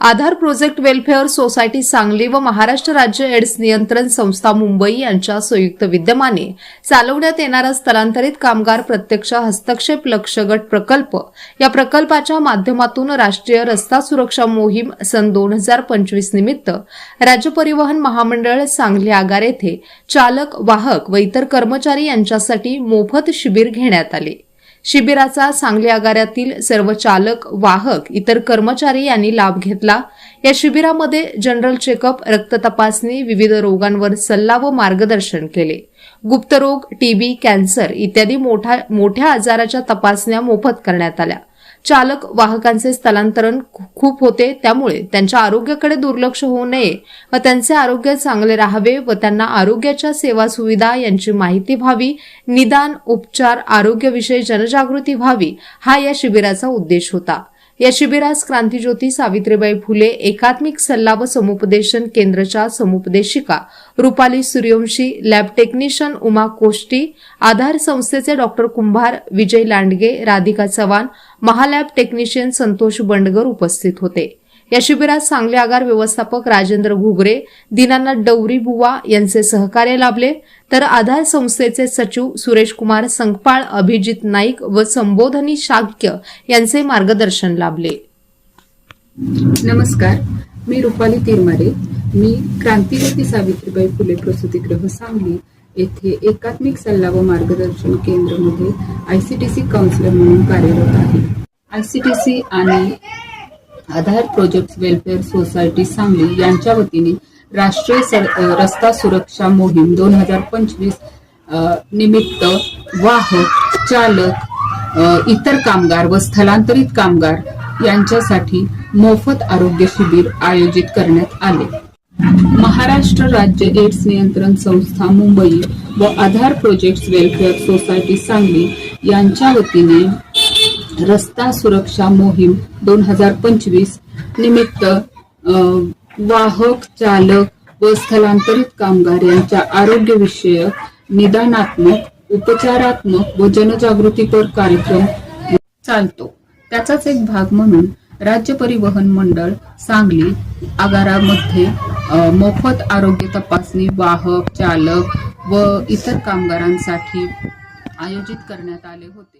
Aadhaar project welfare society Sangli व महाराष्ट्र राज्य AIDS नियंत्रण संस्था मुंबई यांच्या संयुक्त विद्यमाने चालवण्यात येणारा स्थलांतरित कामगार प्रत्यक्ष हस्तक्षेप लक्ष गट प्रकल्प या प्रकल्पाच्या माध्यमातून राष्ट्रीय रस्ता सुरक्षा मोहीम सन दोन हजार पंचवीस निमित्त राज्य परिवहन महामंडळ सांगली आगार येथे चालक वाहक व इतर कर्मचारी यांच्यासाठी मोफत शिबिर घेण्यात आले. शिबिराचा सांगली आगारातील सर्व चालक वाहक इतर कर्मचारी यांनी लाभ घेतला. या शिबिरामध्ये जनरल चेकअप रक्त तपासणी विविध रोगांवर सल्ला व मार्गदर्शन केले. गुप्तरोग टीबी कॅन्सर इत्यादी मोठ्या आजाराच्या तपासण्या मोफत करण्यात आल्या. चालक वाहकांचे स्थलांतरण खूप होते त्यामुळे त्यांच्या आरोग्याकडे दुर्लक्ष होऊ नये व त्यांचे आरोग्य चांगले राहावे व त्यांना आरोग्याच्या सेवा सुविधा यांची माहिती व्हावी निदान उपचार आरोग्यविषयी जनजागृती व्हावी हा या शिबिराचा उद्देश होता. या शिबिरास क्रांतीज्योती सावित्रीबाई फुले एकात्मिक सल्ला व समुपदेशन केंद्रच्या समुपदेशिका रुपाली सूर्यवंशी लॅब टेक्निशियन उमा कोष्टी आधार संस्थेचे डॉक्टर कुंभार विजय लांडगे राधिका चव्हाण महालॅब टेक्निशियन संतोष बंडगर उपस्थित होते. या शिबिरात सांगली आगार व्यवस्थापक राजेंद्र घुगरे दीनानाथ डवरी बुवा यांचे सहकार्य लाभले. तर आधार संस्थेचे सचिव सुरेश कुमार संकपाळ अभिजित नाईक व संबोधनी शाक्य यांचे मार्गदर्शन लाभले. नमस्कार. मी रुपाली तिरमारे. मी क्रांतीज्योती सावित्रीबाई फुले प्रसूतीगृह सांगली येथे एकात्मिक सल्ला व मार्गदर्शन केंद्रमध्ये आयसीटीसी काउन्सिलर म्हणून कार्यरत आहे. आयसीटीसी आणि Aadhaar project welfare society Sangli यांच्या वतीने राष्ट्रीय सर- रस्ता सुरक्षा मोहीम दोन हजार पंचवीस निमित्त वाहक चालक इतर कामगार व स्थलांतरित कामगार यांच्यासाठी मोफत आरोग्य शिबिर आयोजित करण्यात आले. महाराष्ट्र राज्य एड्स नियंत्रण संस्था मुंबई व Aadhaar projects welfare society Sangli यांच्या वतीने रस्ता सुरक्षा मोहीम दोन हजार पंचवीस निमित्त वाहक चालक व स्थलांतरित कामगार यांच्या आरोग्यविषयक निदानात्मक उपचारात्मक व जनजागृतीपर कार्यक्रम चालतो. त्याचाच एक भाग म्हणून राज्य परिवहन मंडळ सांगली आगारामध्ये मोफत आरोग्य तपासणी वाहक चालक व इतर कामगारांसाठी आयोजित करण्यात आले होते.